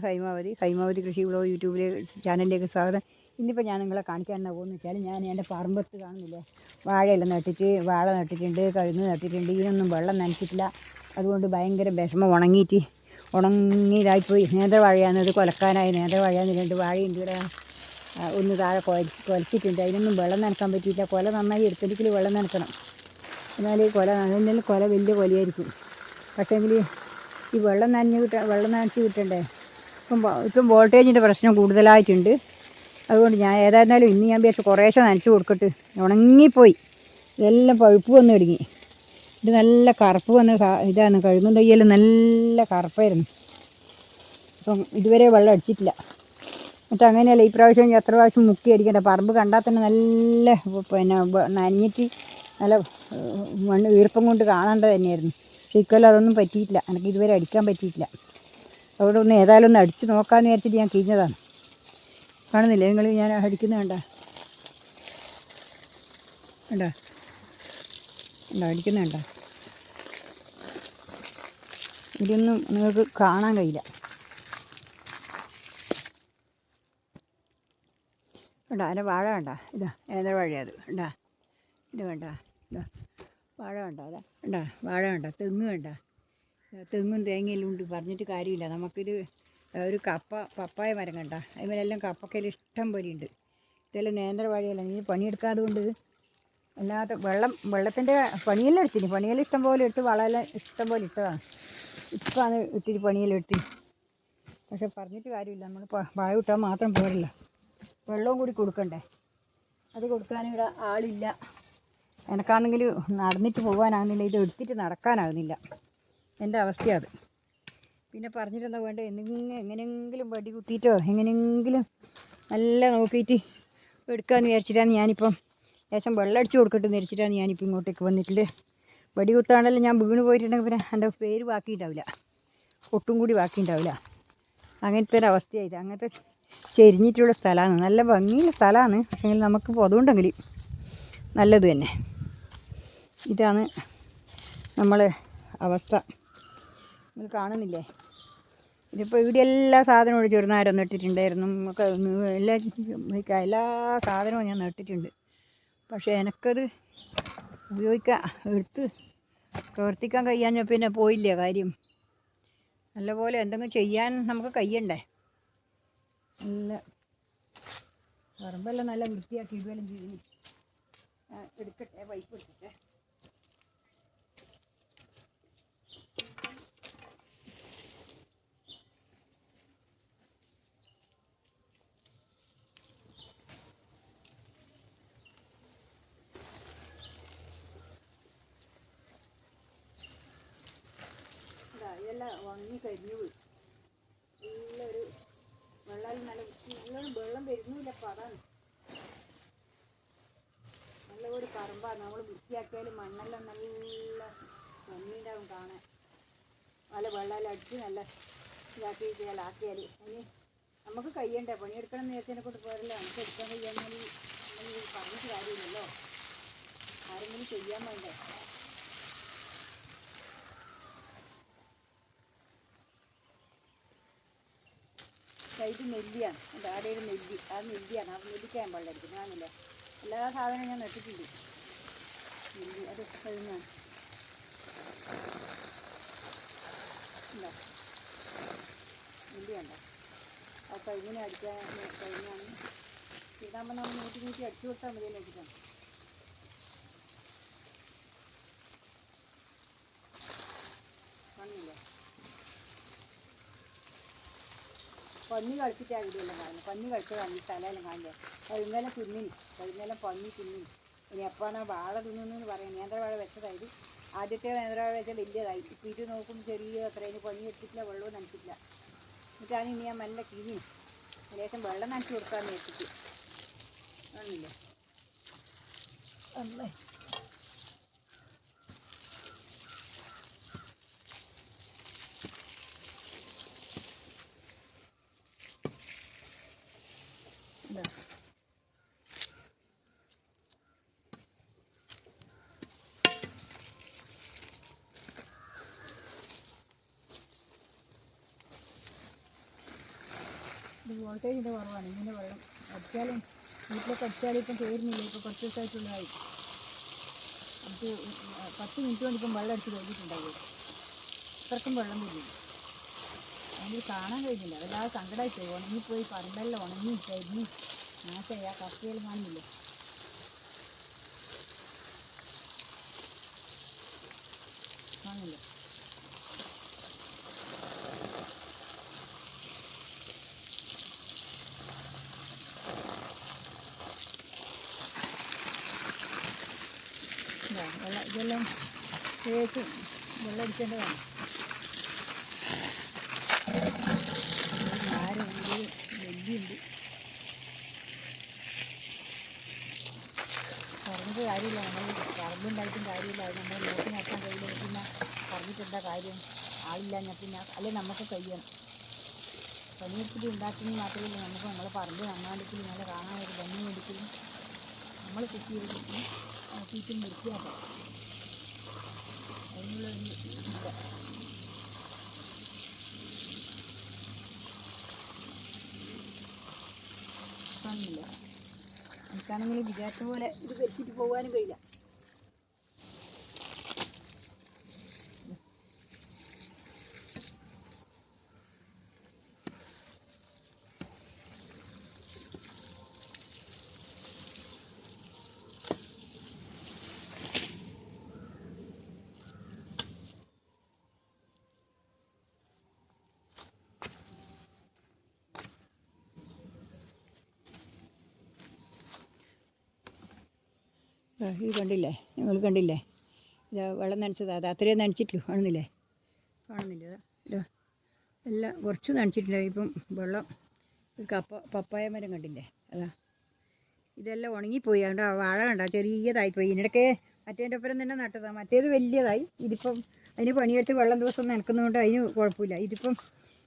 ഹൈമാവതി ഹൈമാവതി കൃഷി വിളവ് യൂട്യൂബിലെ ചാനലിലേക്ക് സ്വാഗതം. ഇന്നിപ്പോൾ ഞാൻ നിങ്ങളെ കാണിക്കാൻ പോകുന്നത് വെച്ചാൽ ഞാൻ എന്റെ പറമ്പത്ത് കാണുന്നില്ലേ? വാഴയെല്ലാം നട്ടിട്ട് വാഴ നട്ടിട്ടുണ്ട് കഴുന്ന് നട്ടിട്ടുണ്ട് ഇതിനൊന്നും വെള്ളം നനച്ചിട്ടില്ല. അതുകൊണ്ട് ഭയങ്കര വിഷമം. ഉണങ്ങിയിട്ട് ഉണങ്ങിയതായിപ്പോയി. നേന്ത്രവാഴയാണത് കൊലക്കാനായി. നേന്ത്രവാഴയാന്ന് രണ്ട് വാഴയുണ്ട് ഇവിടെ. ഒന്ന് താഴെ കൊല കൊലച്ചിട്ടുണ്ട്. അതിനൊന്നും വെള്ളം നനക്കാൻ പറ്റിയില്ല. കൊല നന്നായി എടുത്തെങ്കിൽ വെള്ളം നനക്കണം. എന്നാൽ കൊല നനഞ്ഞാൽ കൊല വലിയ കൊലയായിരിക്കും. പക്ഷേങ്കിൽ ഈ വെള്ളം നനഞ്ഞ് കിട്ട വെള്ളം നനച്ച് കിട്ടണ്ടേ? ഇപ്പം ഇപ്പം വോൾട്ടേജിന്റെ പ്രശ്നം കൂടുതലായിട്ടുണ്ട്. അതുകൊണ്ട് ഞാൻ ഏതായിരുന്നാലും ഇന്ന് ഞാൻ വിചാരിച്ചു കുറേശ്ശെ നനച്ച് കൊടുക്കട്ട്. ഉണങ്ങിപ്പോയി. ഇതെല്ലാം പഴുപ്പ് വന്ന് തുടങ്ങി ഇത് നല്ല കറുപ്പ് വന്ന് ഇതാണ്. കഴുകുന്ന തയ്യെല്ലാം നല്ല കറുപ്പായിരുന്നു. അപ്പം ഇതുവരെ വെള്ളം അടിച്ചിട്ടില്ല. എന്നിട്ട് അങ്ങനെയല്ല ഈ പ്രാവശ്യം എത്ര പ്രാവശ്യം മുക്കി അടിക്കേണ്ട പറമ്പ് കണ്ടാൽ തന്നെ നല്ല പിന്നെ നനഞ്ഞിട്ട് നല്ല മണ്ണ് ഈർപ്പം കൊണ്ട് കാണേണ്ടത് തന്നെയായിരുന്നു. പക്ഷേ അതൊന്നും പറ്റിയിട്ടില്ല. എനിക്ക് ഇതുവരെ അടിക്കാൻ പറ്റിയിട്ടില്ല. അവിടെ ഒന്ന് ഏതായാലും ഒന്ന് അടിച്ച് നോക്കാമെന്ന് വിചാരിച്ചിട്ട് ഞാൻ കിഞ്ഞതാണ് കാണുന്നില്ലേ? നിങ്ങൾ ഞാൻ അടിക്കുന്നത് കണ്ട? കണ്ട? കണ്ട? അടിക്കുന്നത് കണ്ട? ഇതൊന്നും നിങ്ങൾക്ക് കാണാൻ കഴിയില്ല. കണ്ട? അതിന്റെ വാഴ കണ്ട? ഇതാ ഏതാ വാഴയത് കണ്ട? ഇത് കണ്ട? ഇതാ വാഴ കണ്ട? അതാ കണ്ട? വാഴ കണ്ട? തെങ്ങ് ഇതാ തെങ്ങും തേങ്ങയെല്ലാം ഉണ്ട്. പറഞ്ഞിട്ട് കാര്യമില്ല. നമുക്കിത് ഒരു കപ്പ പപ്പായ മരം കണ്ട. അതിമേലെല്ലാം കപ്പക്കയിൽ ഇഷ്ടം പോലെ ഉണ്ട്. ഇതെല്ലാം നേന്ത്ര നേന്ത്രവാഴയല്ല ഇനി പണിയെടുക്കാതെ കൊണ്ട് അല്ലാതെ വെള്ളം വെള്ളത്തിന്റെ പണിയെല്ലാം എടുത്തിന്. പണിയെല്ലാം ഇഷ്ടം പോലെ ഇട്ട് വളമെല്ലാം ഇഷ്ടം പോലെ ഇട്ടതാണ് ഇപ്പം ആണ് ഇത്തിരി പണിയെല്ലാം എടുത്തി. പക്ഷെ പറഞ്ഞിട്ട് കാര്യമില്ല. നമ്മൾ വാഴ വിട്ടാൽ മാത്രം പോരല്ലോ. വെള്ളവും കൂടി കൊടുക്കണ്ടേ? അത് കൊടുക്കാൻ ഇവിടെ ആളില്ല. എനക്കാണെങ്കിൽ നടന്നിട്ട് പോകാനാകുന്നില്ല. ഇത് എടുത്തിട്ട് നടക്കാനാകുന്നില്ല. എന്റെ അവസ്ഥയാണ്. പിന്നെ പറഞ്ഞിട്ടെന്താ വേണ്ട? എന്തെങ്കിലും എങ്ങനെയെങ്കിലും വടി കുത്തിയിട്ടോ? എങ്ങനെയെങ്കിലും നല്ല നോക്കിയിട്ട് എടുക്കാമെന്ന് വിചാരിച്ചിട്ടാണ് ഞാനിപ്പം ലേശം വെള്ളം അടിച്ച് കൊടുക്കട്ടെ എന്ന് വിചാരിച്ചിട്ടാണ് ഞാനിപ്പോൾ ഇങ്ങോട്ടേക്ക് വന്നിട്ടുള്ളത് വടി കുത്താണല്ലോ ഞാൻ വീണ് പോയിട്ടുണ്ടെങ്കിൽ പിന്നെ എന്റെ പേര് ബാക്കിയുണ്ടാവില്ല ഒട്ടും കൂടി ബാക്കിയുണ്ടാവില്ല അങ്ങനത്തെ ഒരു അവസ്ഥയായത് അങ്ങനത്തെ ചെരിഞ്ഞിട്ടുള്ള സ്ഥലമാണ്. നല്ല ഭംഗിയുള്ള സ്ഥലമാണ്. പക്ഷേ നമുക്ക് പൊതുണ്ടെങ്കിൽ നല്ലത് തന്നെ. ഇതാണ് നമ്മളെ അവസ്ഥ. നിങ്ങൾ കാണുന്നില്ലേ? ഇതിപ്പോൾ ഇവിടെ എല്ലാ സാധനവും ചെറുനാരം നട്ടിട്ടുണ്ടായിരുന്നു ഒക്കെ എല്ലാ എല്ലാ സാധനവും ഞാൻ നട്ടിട്ടുണ്ട്. പക്ഷേ എനിക്കത് ഉപയോഗിക്കാൻ എടുത്ത് പ്രവർത്തിക്കാൻ കഴിയാഞ്ഞ പിന്നെ പോയില്ല കാര്യം. നല്ലപോലെ എന്തെങ്കിലും ചെയ്യാൻ നമുക്ക് കഴിയണ്ടേ? നല്ല പറമ്പെല്ലാം നല്ല വൃത്തിയാക്കി ഇടുവെല്ലാം ചെയ്യുന്നു എടുക്കട്ടെ പൈപ്പ് എടുക്കട്ടെ. ഇതെല്ലാം ഉണങ്ങി കരിഞ്ഞു പോയി. നല്ലൊരു വെള്ളം നല്ല നല്ല വെള്ളം വരുന്നില്ല അപ്പം അതാണ്. നല്ല ഒരു പറമ്പാണ്. നമ്മൾ വൃത്തിയാക്കിയാലും മണ്ണെല്ലാം നല്ല ഭംഗിയുണ്ടാവും കാണാൻ. നല്ല വെള്ളം അടിച്ച് നല്ല ഇതാക്കി ആക്കിയാൽ അതിന് നമുക്ക് കയ്യണ്ടേ? പണിയെടുക്കണം നേരത്തിനെ കൊണ്ട് പോരല്ലോ. നമുക്ക് എടുക്കാൻ കഴിയാമെങ്കിൽ പറഞ്ഞിട്ട് കാര്യമില്ലല്ലോ. ആരെങ്കിലും ചെയ്യാൻ വേണ്ടേ? ഇത് നെല്ലിയാണ്. എന്റെ ആടെ ഒരു നെല്ലി. ആ നെല്ലിയാണ്. ആ നെല്ലിക്കാൻ അടിക്കുന്നത് ആണല്ലേ? എല്ലാ സാധനവും ഞാൻ നട്ടിട്ടുണ്ട്. നെല്ലി അത് കഴിഞ്ഞാണ് എന്താ നെല്ലി ആ ഇങ്ങനെ അടിക്കാൻ കഴിഞ്ഞാണ് ഇതാകുമ്പോൾ നമ്മൾ നീട്ടി നീട്ടി അടിച്ചു കൊടുത്താൽ മതി അടിക്കണം പന്നി കളിച്ചിട്ടാണ് ഇവിടെയെല്ലാം കാണുന്നത് പന്നി കളിച്ചതാണ് ഈ സ്ഥലമെല്ലാം കാണുന്നത് കഴുന്നേലം തിന്നി കഴുന്നേലം പന്നി തിന്നി ഇനി എപ്പോഴാണ് വാഴ തിന്നുന്നു പറയാം നേന്ത്രവാഴ വെച്ചതായത്. ആദ്യത്തെ നേന്ത്രവാഴ വെച്ചാൽ വലിയതായി. ഇപ്പം ഇത് നോക്കുമ്പോൾ ചെറിയ അത്ര അതിന് പന്നി എടുത്തിട്ടില്ല വെള്ളവും നനച്ചിട്ടില്ല. എന്നിട്ടാണ് ഇനി ഞാൻ നല്ല കിഴി ലേശം വെള്ളം നനച്ച് കൊടുക്കാമെന്ന് വെച്ചിട്ട് ആണല്ലേ? അല്ലേ വോൾട്ടേജിന്റെ കുറവാണ്. ഇങ്ങനെ വെള്ളം അടിച്ചാലും വീട്ടിലൊക്കെ അടിച്ചാലും ഇപ്പം തീരുന്നില്ല ഇപ്പോൾ കുറച്ച് ദിവസമായിട്ടുള്ളതായി. അത് പത്ത് മിനിറ്റ് കൊണ്ട് ഇപ്പം വെള്ളം അടിച്ച് തോന്നിയിട്ടുണ്ടാവും അത്രക്കും വെള്ളം വരില്ല അതിന് കാണാൻ കഴിഞ്ഞില്ല. വല്ലാതെ സങ്കടമായി പോയി ഉണങ്ങിപ്പോയി പറമ്പെല്ലാം ഉണങ്ങി കരിഞ്ഞ് നാശമായി. ആ കപ്പയിൽ കാണുന്നില്ല കാണില്ല? ഇതെല്ലാം തേച്ച് വെള്ളം അടിക്കേണ്ടതാണ് ആരും നെല്ലിയുണ്ട് കാര്യമില്ല. നമ്മൾ പറമ്പുണ്ടായിട്ടും കാര്യമില്ല. അത് നമ്മൾ നോക്കി നടത്താൻ കഴിയില്ല. പിന്നെ പറഞ്ഞിട്ടെന്താ കാര്യം? ആളില്ല. ഞാൻ പിന്നെ അല്ലെ നമുക്ക് കഴിയണം. പണിയെടുത്തിട്ട് ഉണ്ടാക്കുന്നത് മാത്രമല്ല നമുക്ക് നമ്മൾ പറമ്പ് നന്നാണ്ടിക്കലും നല്ല കാണാൻ ഒരു ഭംഗി മേടിക്കലും നമ്മൾ കൃഷി ചെയ്തിട്ട് നോക്കിയിട്ടും വൃത്തിയാക്കാം കാണുന്നില്ല എനിക്കാണെങ്കിൽ വിചാരിച്ച പോലെ ഇത് വെച്ചിട്ട് പോകാനും കഴിയില്ല. ഇത് കണ്ടില്ലേ? നിങ്ങൾ കണ്ടില്ലേ? ഇതാ വെള്ളം നനച്ചതാ. അത് അത്രയും നനച്ചിട്ടില്ല? കാണുന്നില്ലേ? കാണുന്നില്ല. ഇതാ. എല്ലാം കുറച്ച് നനച്ചിട്ടില്ല ഇപ്പം വെള്ളം കപ്പ പപ്പായ മരം കണ്ടില്ലേ? അതാ. ഇതെല്ലാം ഉണങ്ങിപ്പോയി. അതുകൊണ്ട് വാഴ കണ്ട ചെറിയതായിപ്പോയി. ഇതിനിടയ്ക്ക് മറ്റേന്റെ ഒപ്പരം തന്നെ നട്ടതാണ് മറ്റേത് വലിയതായി. ഇതിപ്പം അതിന് പണിയെടുത്ത് വെള്ളം ദിവസം നനക്കുന്നതുകൊണ്ട് അതിന് കുഴപ്പമില്ല. ഇതിപ്പം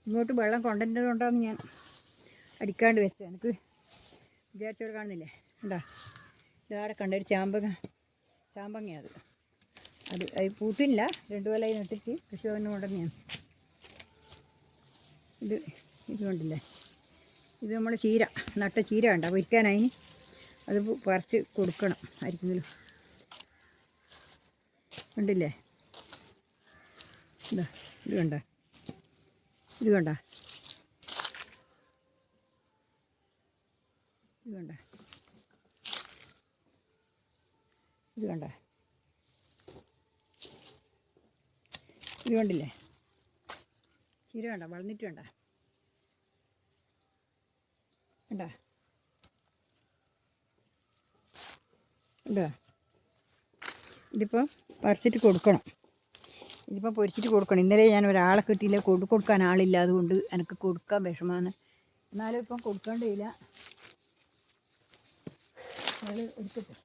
ഇങ്ങോട്ട് വെള്ളം കൊണ്ടുവരുന്നതുകൊണ്ടാണ് ഞാൻ അടിക്കാണ്ട് വെച്ചത്. എനിക്ക് വിചാരിച്ചവർ കാണുന്നില്ലേ? കണ്ടാ? ഇതാടെ കണ്ട ഒരു ചാമ്പങ്ങ. ചാമ്പങ്ങ അത്. അത് അത് പൂത്തില്ല രണ്ടു കൊല്ലമായി നട്ടിട്ട് കൃഷി ഭവന് കൊണ്ടുവന്നെയാണ് ഇത് ഇത് കണ്ടില്ലേ? ഇത് നമ്മൾ ചീര നട്ട ചീര കണ്ട? പൊരിക്കാനായി അത് പറിച്ച് കൊടുക്കണം ആയിരിക്കുന്നല്ലോ. കണ്ടില്ലേ? ഇതാ ഇത് കണ്ട? ഇത് കണ്ട? ഇത് കണ്ട? ഇത് കണ്ട? ഇത് കണ്ടില്ലേ? ചീര കണ്ട? വളർന്നിട്ട് വേണ്ട കണ്ടോ? ഇതിപ്പോൾ പറിച്ചിട്ട് കൊടുക്കണം. ഇതിപ്പോൾ പൊരിച്ചിട്ട് കൊടുക്കണം. ഇന്നലെ ഞാൻ ഒരാളെ കിട്ടിയില്ല. കൊടു കൊടുക്കാൻ ആളില്ല. അതുകൊണ്ട് എനിക്ക് കൊടുക്കാൻ വിഷമാണ് എന്നാലും ഇപ്പം കൊടുക്കേണ്ടിയില്ല. അയാൾ എടുക്കട്ടെ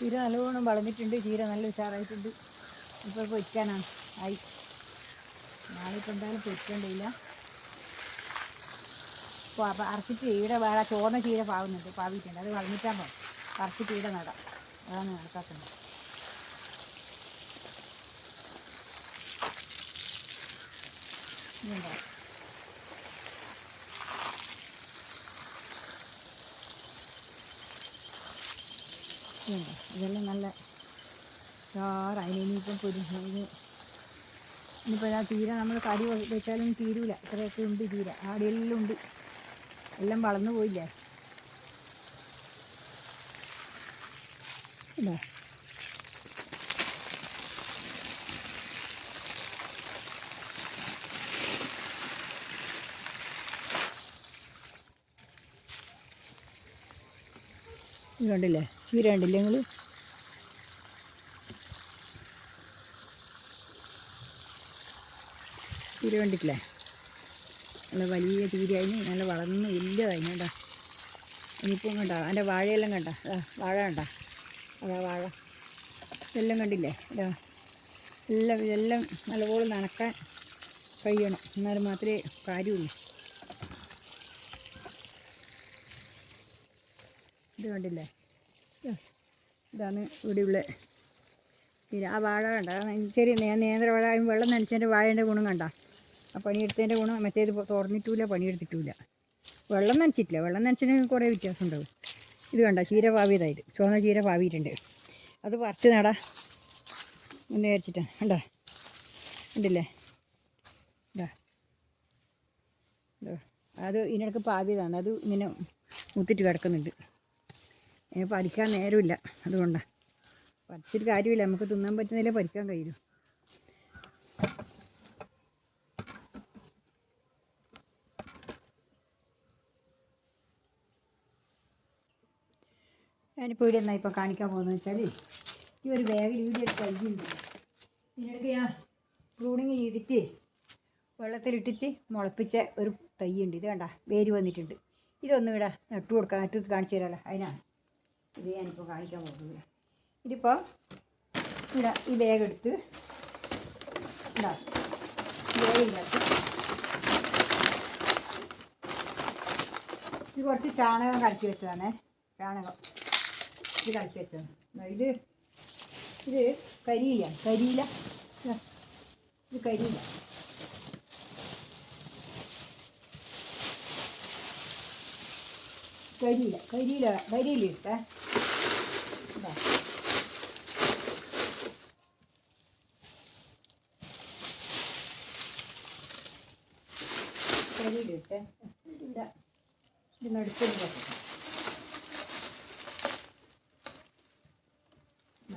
ചീര നല്ലോണം വളഞ്ഞിട്ടുണ്ട് ചീര നല്ല ഉഷാറായിട്ടുണ്ട്. ഇപ്പോൾ പൊയ്ക്കാനാണ് ആയി. നാളെ ഇപ്പം എന്തായാലും പൊയ്ക്കേണ്ടില്ല അപ്പോൾ അപ്പം അറച്ചിട്ട് ചീര വേറെ ചോന്ന ചീര പാവുന്നുണ്ട് പാവിയിട്ടുണ്ട്. അത് വളർന്നിട്ടാകുമ്പോൾ അറച്ചിട്ട് ചീര നടാം. അതാണ് കണക്കാക്കുന്നത് ഇതുണ്ടോ ഇതുണ്ടോ ഇതെല്ലാം നല്ല അതിനിപ്പം ഇനിയിപ്പം പൊരിഞ്ഞ് ഇനിയിപ്പോൾ ആ തീര നമ്മൾ കടി വെച്ചാലും തീരൂല ഇത്രയൊക്കെ ഉണ്ട് തീര ആടെല്ലാം ഉണ്ട്. എല്ലാം വളർന്നു പോയില്ലേ? ഇതാ. ഇത് കണ്ടില്ലേ? ചീര കണ്ടില്ലേ നിങ്ങൾ ചീര നല്ല വലിയ ചീരയായി നല്ല വളർന്ന് വലിയതായി കണ്ട? ഇനിയിപ്പം കണ്ട അതിന്റെ വാഴയെല്ലാം കണ്ട? വാഴ കണ്ട? അതാ വാഴ. ഇതെല്ലാം കണ്ടില്ലേ? അതാ എല്ലാം ഇതെല്ലാം നല്ലപോലെ നനക്കാൻ കഴിയണം എന്നാലും മാത്രമേ കാര്യമുള്ളൂ. ഇത് കണ്ടില്ലേ? ഇതാണ് ഇവിടെയുള്ള പിന്നെ ആ വാഴ കണ്ട? ശരി നേന്ത്ര വാഴ വെള്ളം നനച്ചതിന്റെ വാഴേന്റെ ഗുണം കണ്ട? ആ പണിയെടുത്തതിന്റെ ഗുണം മറ്റേത് തുറന്നിട്ടില്ല പണിയെടുത്തിട്ടില്ല വെള്ളം നനച്ചിട്ടില്ല. വെള്ളം നനച്ചതിന് കുറേ വ്യത്യാസം ഉണ്ടാവും. ഇത് കണ്ട? ചീര പാവിയതായിട്ട് ചുവന്ന ചീര പാവിയിട്ടുണ്ട്. അത് പറിച്ച് നടാ. എന്ന് വിചാരിച്ചിട്ടാണ് കണ്ട? ഉണ്ടല്ലേ. അത് ഇതിനിടക്ക് പാവിയതാണ്. അത് ഇങ്ങനെ മുത്തിട്ട് കിടക്കുന്നുണ്ട്. അതിന് പറിക്കാൻ നേരമില്ല. അതുകൊണ്ടാണ് പറിച്ചിട്ട് കാര്യമില്ല. നമുക്ക് തിന്നാൻ പറ്റുന്നില്ല പറിക്കാൻ കഴിയും. ഞാനിപ്പോൾ ഇവിടെ എന്നാ ഇപ്പോൾ കാണിക്കാൻ പോകുന്നത് വെച്ചാൽ ഈ ഒരു ബാഗിൽ ഇവിടെ ഒരു തൈയുണ്ട് ഇതിനിടയ്ക്ക് ഞാൻ പ്രൂണിങ് ചെയ്തിട്ട് വെള്ളത്തിലിട്ടിട്ട് മുളപ്പിച്ച ഒരു തൈ ഉണ്ട്. ഇത് കണ്ട വേര് വന്നിട്ടുണ്ട്. ഇതൊന്നും ഇവിടെ നട്ടു കൊടുക്കാൻ നട്ടു കാണിച്ചു തരാമല്ലോ അതിനാണ് ഇത് ഞാനിപ്പോൾ കാണിക്കാൻ പോകുന്നത്. ഇതിപ്പോൾ ഇവിടെ ഈ ബാഗ് എടുത്ത് ഇതാ ഇത് കുറച്ച് ചാണകം കലക്കി വെച്ചതാണ് ചാണകം. ഇത് കലക്കി വെച്ചതാണ്. ഇത് ഇത് കരിയില കരിയില. ഇത് കരിയില. കരിയില കരിയില കരിയില ഇട്ടേ.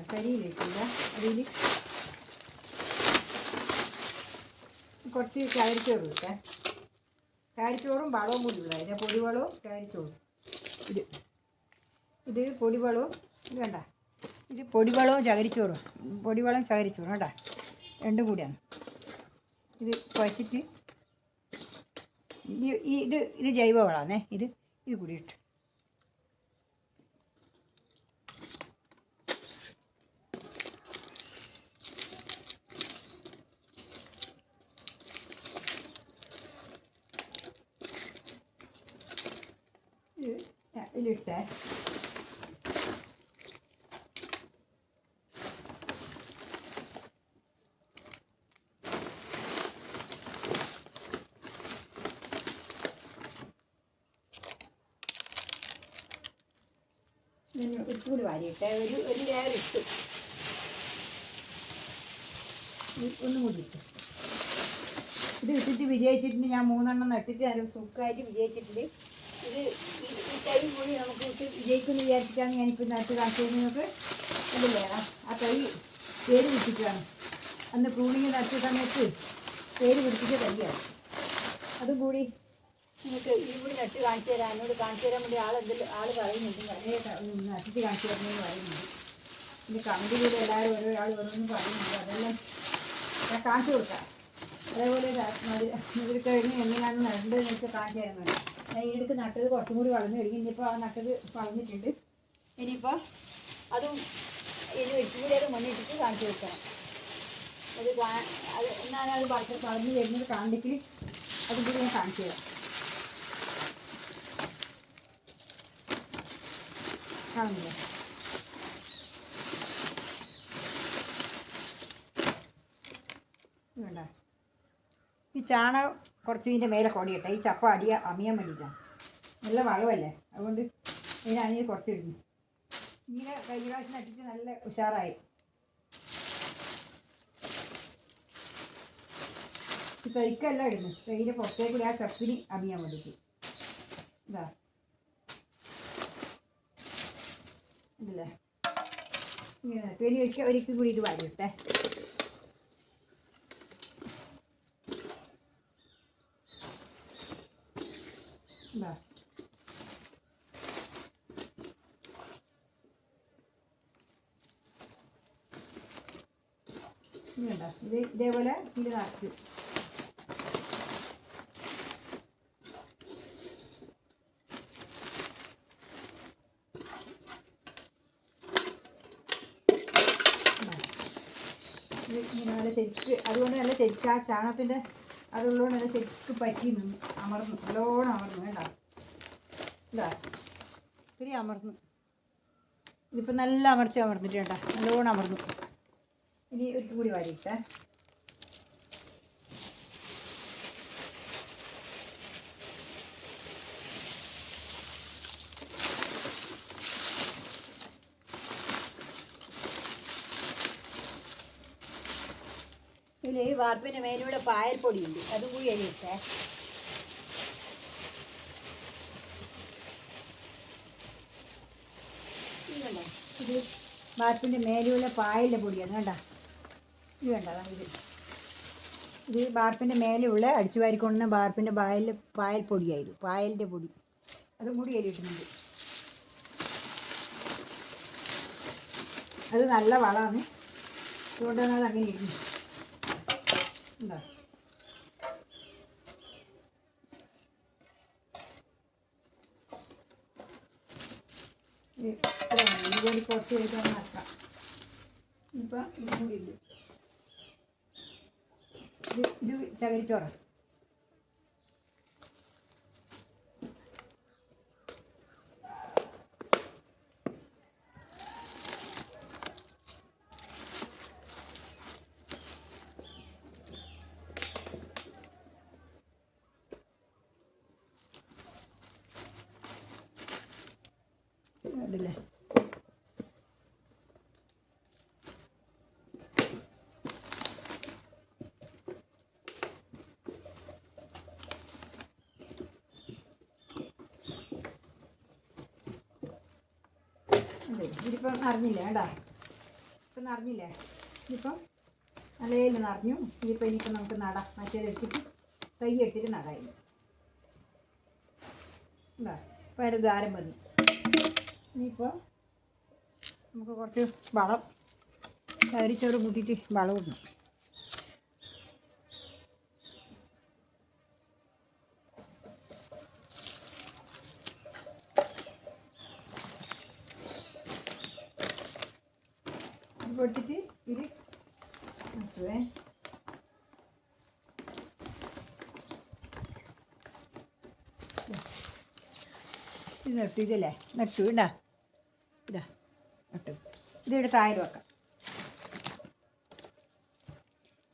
കരിയിലിട്ടില്ല കുറച്ച് കാരിച്ചോറ് ഇട്ടേ. കാരിച്ചോറും വളവും കൂടി ഉള്ളത് അതിന്റെ പൊടിവളവും ചാരിച്ചോറും ഇത് ഇത് പൊടിവളവും വേണ്ട ഇത് പൊടിവളവും ചകരിച്ചോറും പൊടിവളം ചകരിച്ചോറും കേട്ടോ രണ്ടും കൂടിയാണ്. ഇത് കുഴച്ചിട്ട് ഈ ഇത് ഇത് ജൈവവളമാണേ. ഇത് ഇത് കൂടി ഇട്ട് ഇത് ഇതിലിട്ടേ ഇതിന് ഇട്ടുകൂടി വാരിയിട്ടെ ഒരു ഒരു ലെയർ ഇട്ടു ഒന്നും കൂടി ഇട്ടു. ഇത് ഇട്ടിട്ട് വിജയിച്ചിട്ടുണ്ട്. ഞാൻ മൂന്നെണ്ണം നട്ടിട്ട് നല്ല സുഖമായിട്ട് വിജയിച്ചിട്ടുണ്ട്. ഇത് ഈ തൈ കൂടി നമുക്ക് ഇട്ട് വിജയിക്കുമെന്ന് വിചാരിച്ചിട്ടാണ് ഞാനിപ്പോൾ നട്ട് നിങ്ങൾക്ക് വേണം. ആ- തൈ പേര് പിടിച്ചിട്ടാണ് അന്ന് പ്രൂണിങ് നട്ട സമയത്ത് പേര് പിടിപ്പിച്ച തൈയാണ് അതും കൂടി നിങ്ങൾക്ക് ഈ കൂടി നട്ട് കാണിച്ചു തരാം. എന്നോട് കാണിച്ചു തരാൻ വേണ്ടി ആളെന്തെങ്കിലും ആൾ പറയുന്നുണ്ട്. നട്ടിട്ട് കാണിച്ചു തരണമെന്ന് പറയുന്നുണ്ട്. ഇനി കമ്പനിയിൽ എല്ലാവരും ഓരോ ഓരോന്നും പറയുന്നുണ്ട്. അതെല്ലാം ഞാൻ കാണിച്ചു കൊടുക്കാം. അതേപോലെ ഇതിൽ കഴിഞ്ഞ് എങ്ങനെയാണ് നടേണ്ടതെന്ന് വെച്ചാൽ കാണിച്ചു ഞാൻ ഈ ഇടയ്ക്ക് നട്ടത് കുറച്ചും കൂടി വളർന്നു കഴിഞ്ഞു ഇനിയിപ്പോൾ ആ നട്ടത് വളർന്നിട്ടുണ്ട്. ഇനിയിപ്പോൾ അതും ഇനി ഒരിക്കലും മണ്ണിട്ടിട്ട് കാണിച്ചു വെക്കണം അത് അത് എന്നാലും അത് പറിച്ച് വളർന്നു വരുന്നത് കാണിക്കൽ അതും കൂടി ഞാൻ കാണിച്ചു തരാം. കാണുന്നില്ലേ വേണ്ട ഈ ചാണകം കുറച്ച് ഇതിന്റെ മേലെ കൊടിയിട്ടെ ഈ ചപ്പ അടിയ അമിയാൻ വേണ്ടിയിട്ടാണ് നല്ല വളമല്ലേ? അതുകൊണ്ട് ഇതിന് അനിയിൽ കുറച്ചിടുന്നു. ഇങ്ങനെ കഴിഞ്ഞ പ്രാവശ്യം നട്ടിട്ട് നല്ല ഉഷാറായി. തൈക്കല്ല ഇടുന്നു. തൈര് പുറത്തേക്ക് കൂടി ആ ചപ്പിന് അമിയാൻ വേണ്ടിയിട്ട്. ഇതാ. ഇതല്ലേ? ഇങ്ങനെ പിന്നെ ഒരിക്കൽ ഒരിക്കൽ കൂടി ഇത് വാരിയിട്ടെ ഇതാ ഇനി കണ്ടോ ഇത് ഇതേപോലെ ഇതിൽ നിറച്ചു ഇങ്ങനെ നല്ല ശരിക്ക് അതുകൊണ്ട് നല്ല ശരിക്ക് ആ ചാണകത്തിന്റെ അതുള്ളതുകൊണ്ട് നല്ല ശരിക്ക് പറ്റി നിന്നു അമർന്നു നല്ലോണം അമർന്നു വേണ്ട ഇതാ ഇത്തിരി അമർന്നു. ഇതിപ്പോൾ നല്ല അമർച്ച അമർന്നിട്ടുണ്ട് നല്ലോണം അമർന്നു. ഇനി ഒരിക്കൽ കൂടി വാരിയിട്ടേ ഇതിൽ വാർപ്പിന്റെ മേലൂടെ പായൽ പൊടിയുണ്ട് അതും കൂടി അരിയിട്ടേ ഇത് വാർപ്പിന്റെ മേലൂടെ പായലിന്റെ പൊടിയാണ് കണ്ട? ഇത് ദാ ഇത്. ഇത് ബാർപ്പിന്റെ മേലെയുള്ള അടിച്ചു വാരിക്കൊണ്ടുന്ന ബാർപ്പിന്റെ പായൽ പായൽ പൊടിയായിരുന്നു പായലിന്റെ പൊടി. അതും കൂടി എലിയിട്ടുണ്ട് അത് നല്ല വളമാണ്. അതുകൊണ്ടാണ് അത് അങ്ങനെ ഇരിക്കുന്നത്. ഉണ്ടോ. ഇതുപോലെ കുറച്ച് കഴിക്കാൻ നടക്കാം ഇപ്പം ഇതും കൂടി ഉണ്ട് ഇത് ഇത് ചകരിച്ചോറ കണ്ടില്ലേ അതെ ഇതിപ്പം നിറഞ്ഞില്ലേ കേട്ടാ. ഇപ്പം നിറഞ്ഞില്ലേ. ഇതിപ്പം നല്ലതിൽ നിറഞ്ഞു. ഇനിയിപ്പോൾ നമുക്ക് നടാം മറ്റേതെടുത്തിട്ട് തൈ എടുത്തിട്ട് നടായി എന്താ ഇപ്പോൾ അതിന്റെ ദ്വാരം വന്നു. ഇനിയിപ്പോൾ നമുക്ക് കുറച്ച് വളം കരിച്ചോറ് കൂട്ടിയിട്ട് വളം ഇടണം. പൊട്ടിച്ച് ഇത് നട്ടുവേ ഇത് നട്ടു നട്ടു ഇടാ ഇതാ നട്ടു. ഇതിവിടെ താഴെ വെക്കാം.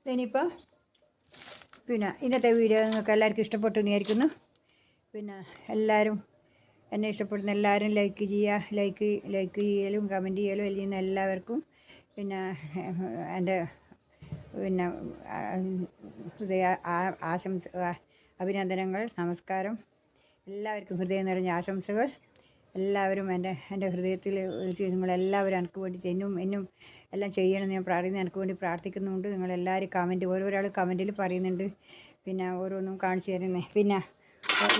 ഇനിയിപ്പോൾ പിന്നെ ഇന്നത്തെ വീഡിയോ നിങ്ങൾക്ക് എല്ലാവർക്കും ഇഷ്ടപ്പെട്ടു വിചാരിക്കുന്നു. പിന്നെ എല്ലാവരും എന്നെ ഇഷ്ടപ്പെടുന്ന എല്ലാവരും ലൈക്ക് ചെയ്യുക ലൈക്ക് ലൈക്ക് ചെയ്യലും കമന്റ് ചെയ്യലും എല്ലാവർക്കും പിന്നെ എന്റെ പിന്നെ ഹൃദയ ആശംസ അഭിനന്ദനങ്ങൾ നമസ്കാരം. എല്ലാവർക്കും ഹൃദയം നിറഞ്ഞ ആശംസകൾ. എല്ലാവരും എന്റെ എന്റെ ഹൃദയത്തിൽ നിങ്ങളെല്ലാവരും എനിക്ക് വേണ്ടി എന്നും എന്നും എല്ലാം ചെയ്യണമെന്ന് ഞാൻ പ്രാർത്ഥിക്കുന്നു. എനിക്ക് വേണ്ടി പ്രാർത്ഥിക്കുന്നുണ്ട്. നിങ്ങളെല്ലാവരും കമന്റ് ഓരോരാൾ കമന്റിൽ പറയുന്നുണ്ട്. പിന്നെ ഓരോന്നും കാണിച്ചു തരുന്നേ. പിന്നെ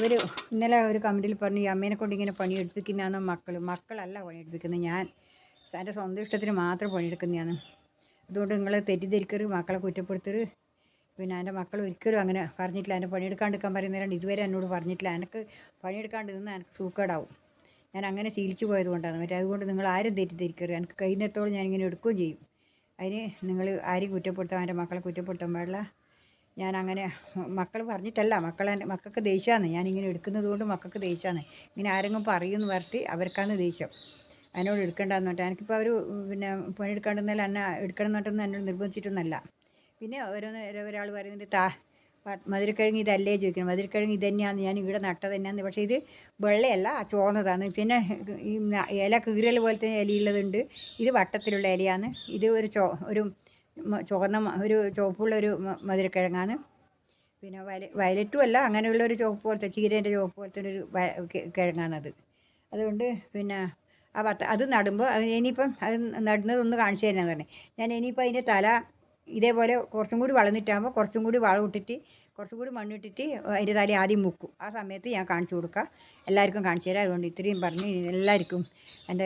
ഒരു ഇന്നലെ ഒരു കമന്റിൽ പറഞ്ഞു ഈ അമ്മേനെ കൊണ്ട് ഇങ്ങനെ പണിയെടുപ്പിക്കുന്നതാണോ മക്കൾ മക്കളല്ല പണിയെടുപ്പിക്കുന്നത്. ഞാൻ എന്റെ സ്വന്തം ഇഷ്ടത്തിന് മാത്രം പണിയെടുക്കുന്നതാണ്. അതുകൊണ്ട് നിങ്ങൾ തെറ്റിദ്ധരിക്കരുത് മക്കളെ കുറ്റപ്പെടുത്തരുത്. പിന്നെ എന്റെ മക്കൾ ഒരിക്കലും അങ്ങനെ പറഞ്ഞിട്ടില്ല. എന്റെ പണിയെടുക്കാണ്ടിരിക്കാൻ പറയുന്നവരാണ്. ഇതുവരെ എന്നോട് പറഞ്ഞിട്ടില്ല. എനിക്ക് പണിയെടുക്കാണ്ട് നിന്ന് എനിക്ക് സൂക്കേടാവും ഞാൻ അങ്ങനെ ശീലിച്ചു പോയത് കൊണ്ടാണ്. മറ്റേ അതുകൊണ്ട് നിങ്ങൾ ആരും തെറ്റിദ്ധരിക്കരുത്. എനിക്ക് കഴിയുന്നിടത്തോളം ഞാൻ ഇങ്ങനെ എടുക്കുകയും ചെയ്യും. അതിന് നിങ്ങൾ ആരെയും കുറ്റപ്പെടുത്താൻ എന്റെ മക്കളെ കുറ്റപ്പെടുത്താൻ പാടില്ല. ഞാൻ അങ്ങനെ മക്കൾ പറഞ്ഞിട്ടല്ല. മക്കളെ മക്കൾക്ക് ദേഷ്യമാണ്. ഞാൻ ഇങ്ങനെ എടുക്കുന്നത് കൊണ്ട് മക്കൾക്ക് ദേഷ്യമാണ്. ഇങ്ങനെ ആരെങ്കിലും പറയുമെന്ന് പറഞ്ഞിട്ട് അവർക്കാണ് ദേഷ്യം. അതിനോട് എടുക്കണ്ടെന്ന് പറഞ്ഞാൽ എനിക്കിപ്പോൾ അവർ പിന്നെ പണിയെടുക്കാണ്ടെന്നാൽ എന്നെ എടുക്കണം എന്നിട്ടൊന്നും എന്നോട് നിർബന്ധിച്ചിട്ടൊന്നല്ല പിന്നെ ഓരോന്ന് ഒരാൾ പറയുന്നുണ്ട് താ മധുരക്കിഴങ്ങ് ഇതല്ലേ? ചോദിക്കണം മധുരക്കിഴങ്ങ് ഇത് തന്നെയാണ് ഞാൻ ഇവിടെ നട്ടത് തന്നെയാണ് പക്ഷേ ഇത് വെള്ളയല്ല ചുവന്നതാണ് പിന്നെ ഈ ഇല കീറൽ പോലത്തെ ഇലയുള്ളതുണ്ട്. ഇത് വട്ടത്തിലുള്ള ഇലയാണ്. ഇത് ഒരു ചോ ഒരു ചുവന്ന ഒരു ചുവപ്പുള്ള ഒരു മധുരക്കിഴങ്ങാണ്. പിന്നെ വയ വയലറ്റും അല്ല അങ്ങനെയുള്ള ഒരു ചുവപ്പ് പോലത്തെ ചീരേന്റെ ചുവപ്പ് പോലത്തെ ഒരു കിഴങ്ങാണത്. അതുകൊണ്ട് പിന്നെ ആ പത്ത് അത് നടുമ്പോൾ ഇനിയിപ്പം അത് നടുന്നതൊന്ന് കാണിച്ചു തരാൻ പറഞ്ഞു ഞാൻ ഇനിയിപ്പോൾ അതിന്റെ തല ഇതേപോലെ കുറച്ചും കൂടി വളർന്നിട്ടാകുമ്പോൾ കുറച്ചും കൂടി വളം ഇട്ടിട്ട് കുറച്ചും കൂടി മണ്ണിട്ടിട്ട് അതിന്റെ തല ആദ്യം മുക്കും. ആ സമയത്ത് ഞാൻ കാണിച്ചു കൊടുക്കാം. എല്ലാവർക്കും കാണിച്ചു തരാം. അതുകൊണ്ട് ഇത്രയും പറഞ്ഞ് എല്ലാവർക്കും എന്റെ